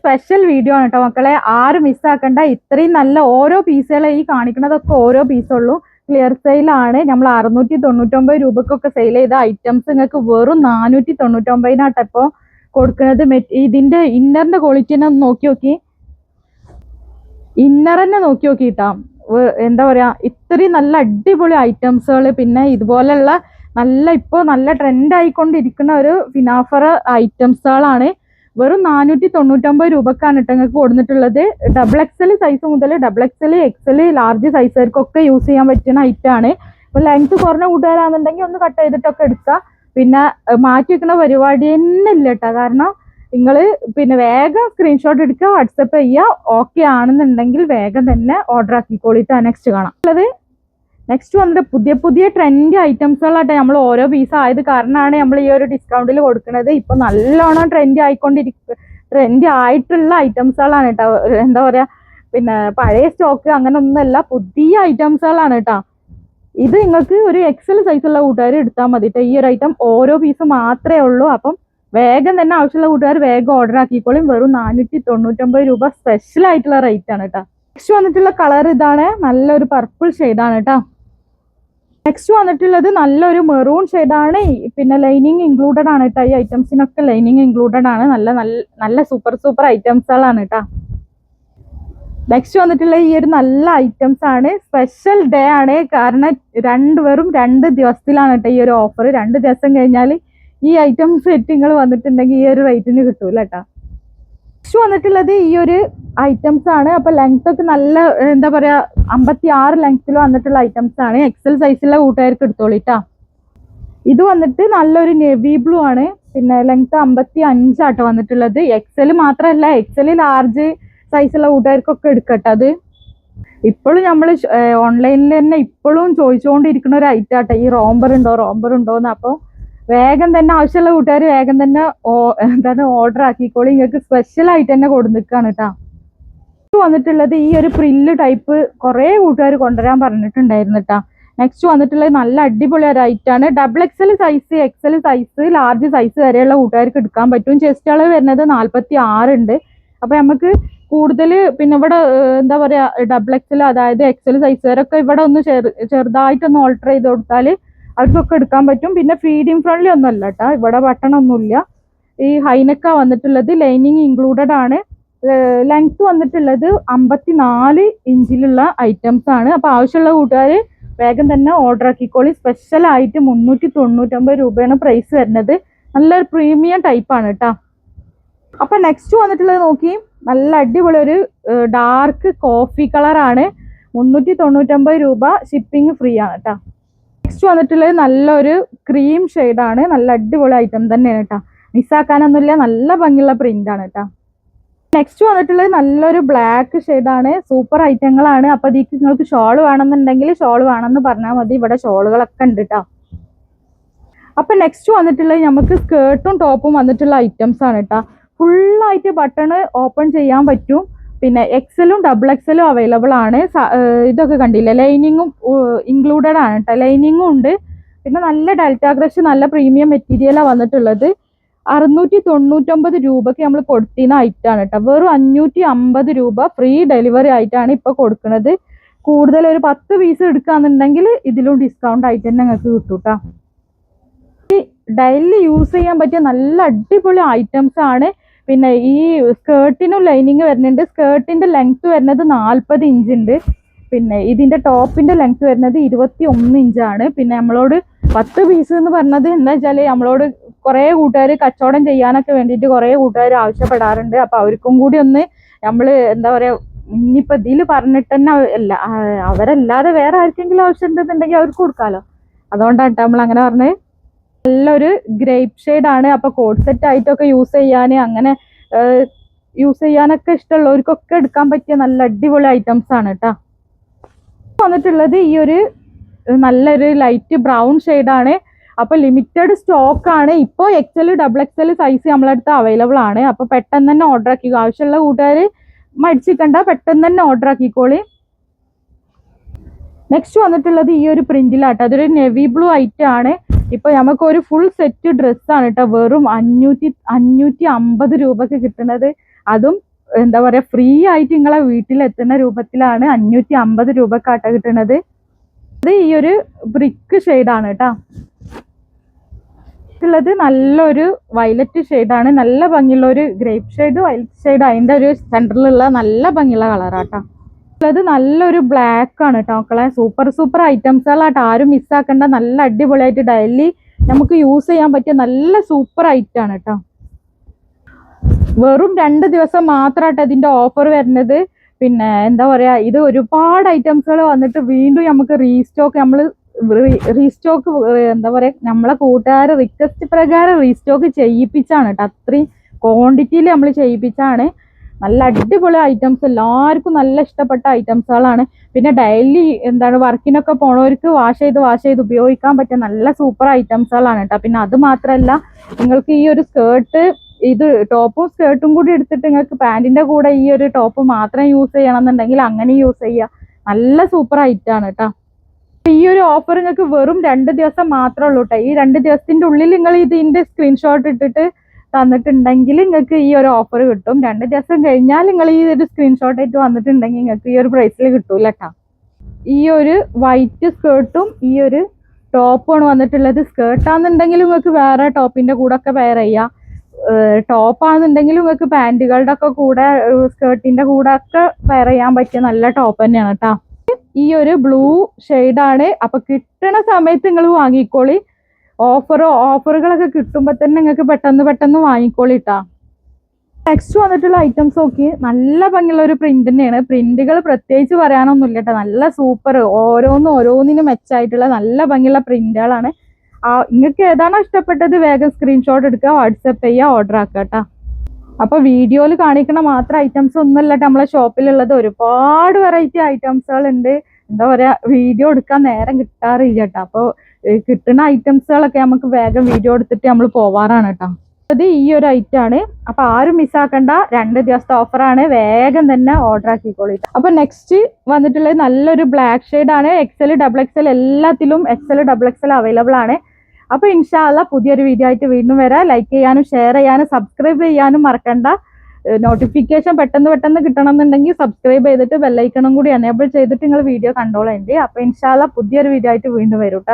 Special video ആണ് കേട്ടോ മക്കളെ. ആരും മിസ്സാക്കണ്ട ഇത്രയും നല്ല ഓരോ പീസുകളെ ഈ കാണിക്കുന്നതൊക്കെ ഓരോ പീസുള്ളൂ ക്ലിയർ സെയിലാണ് നമ്മൾ അറുന്നൂറ്റി തൊണ്ണൂറ്റൊമ്പത് രൂപക്കൊക്കെ സെയിൽ ചെയ്ത ഐറ്റംസ് നിങ്ങൾക്ക് വെറും നാനൂറ്റി തൊണ്ണൂറ്റൊമ്പതിനാട്ടോ ഇപ്പോൾ കൊടുക്കുന്നത് ഇതിന്റെ ഇതിന്റെ ഇന്നറിന്റെ ക്വാളിറ്റി തന്നെ ഒന്ന് നോക്കി നോക്കി. ഇന്നർ തന്നെ നോക്കി നോക്കിട്ടാ എന്താ പറയാ? ഇത്രയും നല്ല അടിപൊളി ഐറ്റംസുകൾ പിന്നെ ഇതുപോലെയുള്ള നല്ല ഇപ്പോൾ നല്ല ട്രെൻഡ് ആയിക്കൊണ്ടിരിക്കുന്ന ഒരു ഫിനാഫർ ഐറ്റംസുകളാണ് വെറും നാനൂറ്റി തൊണ്ണൂറ്റൊമ്പത് രൂപക്കാണ് ഇട്ടങ്ങൾക്ക് കൊടുത്തിട്ടുള്ളത് ഡബിൾ എക്സൽ സൈസ് മുതൽ ഡബിൾ എക്സൽ എക്സൽ ലാർജ് സൈസുകാർക്കൊക്കെ യൂസ് ചെയ്യാൻ പറ്റുന്ന ഐറ്റമാണ് ഇപ്പൊ ലെങ്ത് കുറഞ്ഞ കൂട്ടുകാരാണെന്നുണ്ടെങ്കിൽ ഒന്ന് കട്ട് ചെയ്തിട്ടൊക്കെ എടുക്കുക പിന്നെ മാറ്റി വെക്കുന്ന പരിപാടി തന്നെ ഇല്ല കേട്ടോ. കാരണം നിങ്ങൾ പിന്നെ വേഗം സ്ക്രീൻഷോട്ട് എടുക്കുക വാട്സപ്പ് ചെയ്യുക ഓക്കെ ആണെന്നുണ്ടെങ്കിൽ വേഗം തന്നെ ഓർഡർ ആക്കിക്കോളിട്ട് നെക്സ്റ്റ് കാണാം. ഉള്ളത് നെക്സ്റ്റ് വന്നിട്ട് പുതിയ പുതിയ ട്രെൻഡ് ഐറ്റംസുകളാട്ടെ നമ്മൾ ഓരോ പീസ് ആയത് കാരണമാണ് നമ്മൾ ഈ ഒരു ഡിസ്കൗണ്ടിൽ കൊടുക്കുന്നത്. ഇപ്പൊ നല്ലോണം ട്രെൻഡ് ആയിക്കൊണ്ടിരിക്ക ട്രെൻഡ് ആയിട്ടുള്ള ഐറ്റംസുകളാണ് കേട്ടോ എന്താ പറയാ പിന്നെ പഴയ സ്റ്റോക്ക് അങ്ങനെ ഒന്നല്ല പുതിയ ഐറ്റംസുകളാണ് കേട്ടോ ഇത് നിങ്ങൾക്ക് ഒരു എക്സൽ സൈസുള്ള കൂട്ടുകാർ എടുത്താൽ മതി കേട്ടോ ഈ ഒരു ഐറ്റം ഓരോ പീസ് മാത്രമേ ഉള്ളൂ. അപ്പം വേഗം തന്നെ ആവശ്യമുള്ള കൂട്ടുകാർ വേഗം ഓർഡർ ആക്കിക്കോളും. വെറും നാനൂറ്റി തൊണ്ണൂറ്റൊമ്പത് രൂപ സ്പെഷ്യൽ ആയിട്ടുള്ള റേറ്റ് ആണ് കേട്ടോ നെക്സ്റ്റ് വന്നിട്ടുള്ള കളർ ഇതാണ്. നല്ലൊരു പർപ്പിൾ ഷെയ്ഡാണ് കേട്ടോ നെക്സ്റ്റ് വന്നിട്ടുള്ളത് നല്ലൊരു മെറൂൺ ആണ്. പിന്നെ ലൈനിങ് ഇൻക്ലൂഡഡ് ആണ് കേട്ടോ ഈ ഐറ്റംസിനൊക്കെ ലൈനിങ് ഇൻക്ലൂഡഡ് ആണ്. നല്ല നല്ല നല്ല സൂപ്പർ സൂപ്പർ ഐറ്റംസുകളാണ് കേട്ടോ നെക്സ്റ്റ് വന്നിട്ടുള്ള ഈ ഒരു നല്ല ഐറ്റംസ് ആണ്. സ്പെഷ്യൽ ഡേ ആണ്. കാരണം രണ്ട് വെറും രണ്ട് ദിവസത്തിലാണ് കേട്ടോ ഈ ഒരു ഓഫർ രണ്ട് ദിവസം കഴിഞ്ഞാൽ ഈ ഐറ്റംസ് സെറ്റ് നിങ്ങൾ വന്നിട്ടുണ്ടെങ്കിൽ ഈ ഒരു റേറ്റിന് കിട്ടൂല കേട്ടോ നെക്സ്റ്റ് വന്നിട്ടുള്ളത് ഈ ഒരു ഐറ്റംസ് ആണ്. അപ്പൊ ലെങ്ത് ഒക്കെ നല്ല എന്താ പറയാ അമ്പത്തി ആറ് ലെങ്ത്തിൽ വന്നിട്ടുള്ള ഐറ്റംസ് ആണ്. എക്സൽ സൈസിലുള്ള കൂട്ടുകാർക്ക് എടുത്തോളിട്ടാ ഇത് വന്നിട്ട് നല്ലൊരു നെവി ബ്ലൂ ആണ്. പിന്നെ ലെങ്ത് അമ്പത്തി അഞ്ചാട്ടോ വന്നിട്ടുള്ളത്. എക്സൽ മാത്രല്ല എക്സൽ ലാർജ് സൈസുള്ള കൂട്ടുകാർക്കൊക്കെ എടുക്കട്ടെ അത്. ഇപ്പോഴും നമ്മൾ ഓൺലൈനിൽ തന്നെ ഇപ്പോഴും ചോദിച്ചുകൊണ്ടിരിക്കുന്ന ഒരു ഐറ്റം ആട്ടെ. ഈ റോംബർ ഉണ്ടോ റോംബർ ഉണ്ടോ എന്ന് അപ്പോൾ വേഗം തന്നെ ആവശ്യമുള്ള കൂട്ടുകാർ വേഗം തന്നെ എന്താണ് ഓർഡർ ആക്കിക്കോളി. നിങ്ങൾക്ക് സ്പെഷ്യൽ ആയിട്ട് തന്നെ കൊടുന്നിക്കാണ് കേട്ടോ വന്നിട്ടുള്ളത് ഈ ഒരു പ്രില്ല് ടൈപ്പ് കുറേ കൂട്ടുകാർ കൊണ്ടുവരാൻ പറഞ്ഞിട്ടുണ്ടായിരുന്നു കേട്ടോ നെക്സ്റ്റ് വന്നിട്ടുള്ളത് നല്ല അടിപൊളി ഒരു ഐറ്റം ആണ്. Double XL size XL size large size വരെയുള്ള കൂട്ടുകാർക്ക് എടുക്കാൻ പറ്റും. ചെസ്റ്റ് അളവ് വരുന്നത് നാൽപ്പത്തി ഉണ്ട്. അപ്പൊ നമുക്ക് കൂടുതൽ പിന്നെ ഇവിടെ എന്താ പറയാ ഡബിൾ എക്സൽ അതായത് എക്സൽ സൈസ് വരെയൊക്കെ ഇവിടെ ഒന്ന് ചെറു ചെറുതായിട്ടൊന്ന് ഓൾട്ടർ ചെയ്ത് കൊടുത്താൽ അവർക്കൊക്കെ എടുക്കാൻ പറ്റും. പിന്നെ ഫീഡിങ് ഫ്രണ്ട്ലി ഒന്നും അല്ല കേട്ടോ ഇവിടെ ബട്ടൺ ഒന്നുമില്ല. ഈ ഹൈനക്ക വന്നിട്ടുള്ളത് ലൈനിങ് ഇൻക്ലൂഡഡ് ആണ്. ലെങ്ത് വന്നിട്ടുള്ളത് അമ്പത്തി നാല് ഇഞ്ചിലുള്ള ഐറ്റംസ് ആണ്. അപ്പൊ ആവശ്യമുള്ള കൂട്ടുകാർ വേഗം തന്നെ ഓർഡർ ആക്കിക്കോളി. സ്പെഷ്യൽ ആയിട്ട് മുന്നൂറ്റി തൊണ്ണൂറ്റൊമ്പത് രൂപയാണ് പ്രൈസ് വരുന്നത്. നല്ലൊരു പ്രീമിയം ടൈപ്പ് ആണ് കേട്ടോ അപ്പൊ നെക്സ്റ്റ് വന്നിട്ടുള്ളത് നോക്കി. നല്ല അടിപൊളി ഒരു ഡാർക്ക് കോഫി കളറാണ് മുന്നൂറ്റി തൊണ്ണൂറ്റൊമ്പത് രൂപ ഷിപ്പിംഗ് ഫ്രീ ആണ് കേട്ടോ നെക്സ്റ്റ് വന്നിട്ടുള്ളത് നല്ലൊരു ക്രീം ആണ്. നല്ല അടിപൊളി ഐറ്റം തന്നെയാണ് കേട്ടോ മിസ്സാക്കാനൊന്നുമില്ല. നല്ല ഭംഗിയുള്ള പ്രിന്റ് ആണ് കേട്ടോ നെക്സ്റ്റ് വന്നിട്ടുള്ളത് നല്ലൊരു ബ്ലാക്ക് ആണ്. സൂപ്പർ ഐറ്റങ്ങളാണ് അപ്പൊ ഇതിക്ക് നിങ്ങൾക്ക് ഷോൾ വേണമെന്നുണ്ടെങ്കിൽ ഷോൾ വേണമെന്ന് പറഞ്ഞാൽ മതി. ഇവിടെ ഷോളുകളൊക്കെ ഉണ്ട് കേട്ടോ അപ്പൊ നെക്സ്റ്റ് വന്നിട്ടുള്ളത് നമുക്ക് സ്കേർട്ടും ടോപ്പും വന്നിട്ടുള്ള ഐറ്റംസ് ആണ് കേട്ടോ ഫുള്ളായിട്ട് ബട്ടൺ ഓപ്പൺ ചെയ്യാൻ പറ്റും. പിന്നെ എക്സലും ഡബിൾ എക്സലും അവൈലബിൾ ആണ്. ഇതൊക്കെ കണ്ടില്ല? ലൈനിങ്ങും ഇൻക്ലൂഡഡ് ആണ് കേട്ടോ ലൈനിങ്ങും ഉണ്ട്. പിന്നെ നല്ല ഡെൽറ്റ ക്രഷ് നല്ല പ്രീമിയം മെറ്റീരിയലാണ് വന്നിട്ടുള്ളത്. അറുന്നൂറ്റി തൊണ്ണൂറ്റൊമ്പത് രൂപയ്ക്ക് നമ്മൾ കൊടുത്തിരുന്ന ഐറ്റാണ് കേട്ടോ വെറും അഞ്ഞൂറ്റി അമ്പത് രൂപ ഫ്രീ ഡെലിവറി ആയിട്ടാണ് ഇപ്പോൾ കൊടുക്കുന്നത് കൂടുതൽ ഒരു പത്ത് പീസ് എടുക്കുകയാണെന്നുണ്ടെങ്കിൽ ഇതിലും ഡിസ്കൗണ്ട് ആയിട്ട് തന്നെ നിങ്ങൾക്ക് കിട്ടും കേട്ടോ ഡെയിലി യൂസ് ചെയ്യാൻ പറ്റിയ നല്ല അടിപൊളി ഐറ്റംസ് ആണ്. പിന്നെ ഈ സ്കേർട്ടിനും ലൈനിങ് വരുന്നുണ്ട്. സ്കേർട്ടിന്റെ ലെങ്ത് വരുന്നത് നാൽപ്പത് ഇഞ്ച് ഉണ്ട്. പിന്നെ ഇതിന്റെ ടോപ്പിന്റെ ലെങ്ത് വരുന്നത് ഇരുപത്തി ഒന്ന് ഇഞ്ചാണ് പിന്നെ നമ്മളോട് പത്ത് പീസ് എന്ന് പറഞ്ഞത് എന്താ വെച്ചാൽ നമ്മളോട് കുറേ കൂട്ടുകാർ കച്ചവടം ചെയ്യാനൊക്കെ വേണ്ടിയിട്ട് കുറേ കൂട്ടുകാർ ആവശ്യപ്പെടാറുണ്ട്. അപ്പൊ അവർക്കും കൂടി ഒന്ന് നമ്മൾ എന്താ പറയാ ഇനിയിപ്പോ ഇതിൽ പറഞ്ഞിട്ട് തന്നെ അല്ല അവരല്ലാതെ വേറെ ആർക്കെങ്കിലും ആവശ്യം ഉണ്ടെന്നുണ്ടെങ്കിൽ അവർക്ക് കൊടുക്കാലോ. അതുകൊണ്ടാണ് നമ്മൾ അങ്ങനെ പറഞ്ഞത് നല്ലൊരു ഗ്രേപ്പ് ആണ്. അപ്പൊ കോഡ് സെറ്റ് ആയിട്ടൊക്കെ യൂസ് ചെയ്യാൻ അങ്ങനെ യൂസ് ചെയ്യാനൊക്കെ ഇഷ്ടമുള്ളവർക്കൊക്കെ എടുക്കാൻ പറ്റിയ നല്ല അടിപൊളി ഐറ്റംസ് ആണ് കേട്ടോ വന്നിട്ടുള്ളത് ഈ ഒരു നല്ലൊരു ലൈറ്റ് ബ്രൗൺ ആണ്. അപ്പൊ ലിമിറ്റഡ് സ്റ്റോക്ക് ആണ്. ഇപ്പോൾ എക്സൽ ഡബിൾ എക്സൽ സൈസ് നമ്മളടുത്ത് അവൈലബിൾ ആണ്. അപ്പൊ പെട്ടെന്ന് തന്നെ ഓർഡർ ആക്കി ആവശ്യമുള്ള കൂട്ടുകാർ മടിച്ചിക്കണ്ട. പെട്ടെന്ന് തന്നെ ഓർഡർ ആക്കിക്കോളി. നെക്സ്റ്റ് വന്നിട്ടുള്ളത് ഈ ഒരു പ്രിന്റിലാട്ടോ അതൊരു നെവി ബ്ലൂ ഐറ്റം ആണ്. ഇപ്പൊ നമുക്ക് ഒരു ഫുൾ സെറ്റ് ഡ്രസ്സാണ് കേട്ടോ വെറും അഞ്ഞൂറ്റി അഞ്ഞൂറ്റി അമ്പത് രൂപക്ക് കിട്ടുന്നത് അതും എന്താ പറയാ ഫ്രീ ആയിട്ട് നിങ്ങളെ വീട്ടിൽ എത്തുന്ന രൂപത്തിലാണ് അഞ്ഞൂറ്റി അമ്പത് രൂപക്കാട്ട കിട്ടുന്നത് ഇത് ഈ ഒരു ബ്രിക്ക് ഷെയ്ഡാണ് കേട്ടോ ഉള്ളത് നല്ലൊരു വയലറ്റ് ഷെയ്ഡാണ് നല്ല ഭംഗിയുള്ള ഒരു ഗ്രേപ്പ് ഷെയ്ഡ് വയലറ്റ് ഷെയ്ഡ് അതിന്റെ ഒരു സെന്ററിലുള്ള നല്ല ഭംഗിയുള്ള കളറാട്ടോ ഉള്ളത് നല്ലൊരു ബ്ലാക്ക് ആണ് കേട്ടോ മക്കളെ. സൂപ്പർ സൂപ്പർ ആയിട്ട് ആരും മിസ്സാക്കണ്ട നല്ല അടിപൊളിയായിട്ട് ഡെയിലി നമുക്ക് യൂസ് ചെയ്യാൻ പറ്റിയ നല്ല സൂപ്പർ ഐറ്റം ആണ് കേട്ടോ വെറും രണ്ട് ദിവസം മാത്രമായിട്ട് ഇതിന്റെ ഓഫർ വരുന്നത്. പിന്നെ എന്താ പറയാ ഇത് ഒരുപാട് ഐറ്റംസുകൾ വന്നിട്ട് വീണ്ടും നമുക്ക് റീസ്റ്റോക്ക് നമ്മൾ റീസ്റ്റോക്ക് എന്താ പറയാ നമ്മളെ കൂട്ടുകാർ റിക്വസ്റ്റ് പ്രകാരം റീസ്റ്റോക്ക് ചെയ്യിപ്പിച്ചാണ് കേട്ടോ അത്രയും ക്വാണ്ടിറ്റിയിൽ നമ്മൾ ചെയ്യിപ്പിച്ചാണ്. നല്ല അടിപൊളി ഐറ്റംസ് എല്ലാവർക്കും നല്ല ഇഷ്ടപ്പെട്ട ഐറ്റംസുകളാണ് പിന്നെ ഡെയിലി എന്താണ് വർക്കിനൊക്കെ പോണവർക്ക് വാഷ് ചെയ്ത് വാഷ് ചെയ്ത് ഉപയോഗിക്കാൻ പറ്റിയ നല്ല സൂപ്പർ ഐറ്റംസുകളാണ് കേട്ടോ പിന്നെ അത് മാത്രമല്ല നിങ്ങൾക്ക് ഈ ഒരു സ്കേർട്ട് ഇത് ടോപ്പും സ്കേർട്ടും കൂടി എടുത്തിട്ട് നിങ്ങൾക്ക് പാന്റിന്റെ കൂടെ ഈ ഒരു ടോപ്പ് മാത്രം യൂസ് ചെയ്യണം എന്നുണ്ടെങ്കിൽ അങ്ങനെ യൂസ് ചെയ്യുക നല്ല സൂപ്പർ ഐറ്റം ആണ് കേട്ടോ ഈ ഒരു ഓഫർ നിങ്ങൾക്ക് വെറും രണ്ട് ദിവസം മാത്രമേ ഉള്ളൂ കേട്ടോ ഈ രണ്ട് ദിവസത്തിന്റെ ഉള്ളിൽ നിങ്ങൾ ഇതിന്റെ സ്ക്രീൻഷോട്ട് ഇട്ടിട്ട് തന്നിട്ടുണ്ടെങ്കിൽ നിങ്ങൾക്ക് ഈ ഒരു ഓഫർ കിട്ടും. രണ്ട് ദിവസം കഴിഞ്ഞാൽ നിങ്ങൾ ഈ ഒരു സ്ക്രീൻഷോട്ട് ആയിട്ട് വന്നിട്ടുണ്ടെങ്കിൽ നിങ്ങൾക്ക് ഈ ഒരു പ്രൈസിൽ കിട്ടൂല കേട്ടോ ഈ ഒരു വൈറ്റ് സ്കേർട്ടും ഈ ഒരു ടോപ്പുമാണ് വന്നിട്ടുള്ളത്. സ്കേർട്ടാണെന്നുണ്ടെങ്കിൽ നിങ്ങൾക്ക് വേറെ ടോപ്പിന്റെ കൂടെ ഒക്കെ വെയർ ചെയ്യാം. ടോപ്പ് ആണെന്നുണ്ടെങ്കിൽ നിങ്ങൾക്ക് പാന്റുകളുടെ ഒക്കെ കൂടെ സ്കേർട്ടിന്റെ കൂടെ ഒക്കെ വെയർ ചെയ്യാൻ പറ്റിയ നല്ല ടോപ്പ് തന്നെയാണ് കേട്ടോ ഈ ഒരു ബ്ലൂ ആണ്. അപ്പൊ കിട്ടണ സമയത്ത് നിങ്ങൾ വാങ്ങിക്കോളി. ഓഫറോ ഓഫറുകളൊക്കെ കിട്ടുമ്പോൾ തന്നെ നിങ്ങൾക്ക് പെട്ടെന്ന് പെട്ടെന്ന് വാങ്ങിക്കോളിട്ടാ. നെക്സ്റ്റ് വന്നിട്ടുള്ള ഐറ്റംസ് നോക്കി. നല്ല ഭംഗിയുള്ള ഒരു പ്രിന്റ് തന്നെയാണ്. പ്രിന്റുകൾ പ്രത്യേകിച്ച് പറയാനൊന്നുമില്ല കേട്ടോ നല്ല സൂപ്പർ ഓരോന്നും ഓരോന്നിനും മെച്ചായിട്ടുള്ള നല്ല ഭംഗിയുള്ള പ്രിന്റുകളാണ് ആ നിങ്ങൾക്ക് ഏതാണോ ഇഷ്ടപ്പെട്ടത് വേഗം സ്ക്രീൻഷോട്ട് എടുക്കുക വാട്സപ്പ് ചെയ്യുക ഓർഡർ ആക്കുക കേട്ടോ അപ്പൊ വീഡിയോയിൽ കാണിക്കണ മാത്രം ഐറ്റംസ് ഒന്നുമല്ല നമ്മളെ ഷോപ്പിലുള്ളത് ഒരുപാട് വെറൈറ്റി ഐറ്റംസുകൾ ഉണ്ട് എന്താ പറയാ വീഡിയോ എടുക്കാൻ നേരം കിട്ടാറില്ല കേട്ടോ അപ്പോൾ കിട്ടുന്ന ഐറ്റംസുകളൊക്കെ നമുക്ക് വേഗം വീഡിയോ എടുത്തിട്ട് നമ്മൾ പോവാറാണ് കേട്ടോ. അത് ഈ ഒരു ഐറ്റം ആണ്. അപ്പൊ ആരും മിസ്സാക്കണ്ട രണ്ട് ദിവസത്തെ ഓഫറാണ് വേഗം തന്നെ ഓർഡർ ആക്കിക്കോളി അപ്പൊ നെക്സ്റ്റ് വന്നിട്ടുള്ളത് നല്ലൊരു ബ്ലാക്ക് ഷെയ്ഡ് ആണ്. എക്സൽ ഡബിൾ എക്സൽ എല്ലാത്തിലും എക്സൽ ഡബിൾ എക്സൽ അവൈലബിൾ ആണ്. അപ്പൊ ഇൻഷാല്ല പുതിയൊരു വീഡിയോ ആയിട്ട് വീണ്ടും വരാം. ലൈക്ക് ചെയ്യാനും ഷെയർ ചെയ്യാനും സബ്സ്ക്രൈബ് ചെയ്യാനും മറക്കണ്ട. നോട്ടിഫിക്കേഷൻ പെട്ടെന്ന് പെട്ടെന്ന് കിട്ടണം എന്നുണ്ടെങ്കിൽ സബ്സ്ക്രൈബ് ചെയ്തിട്ട് ബെല്ലൈക്കണം കൂടി എനേബിൾ ചെയ്തിട്ട് നിങ്ങൾ വീഡിയോ കണ്ടോളേണ്ടി അപ്പൊ ഇൻഷാല്ല പുതിയൊരു വീഡിയോ ആയിട്ട് വീണ്ടും വരും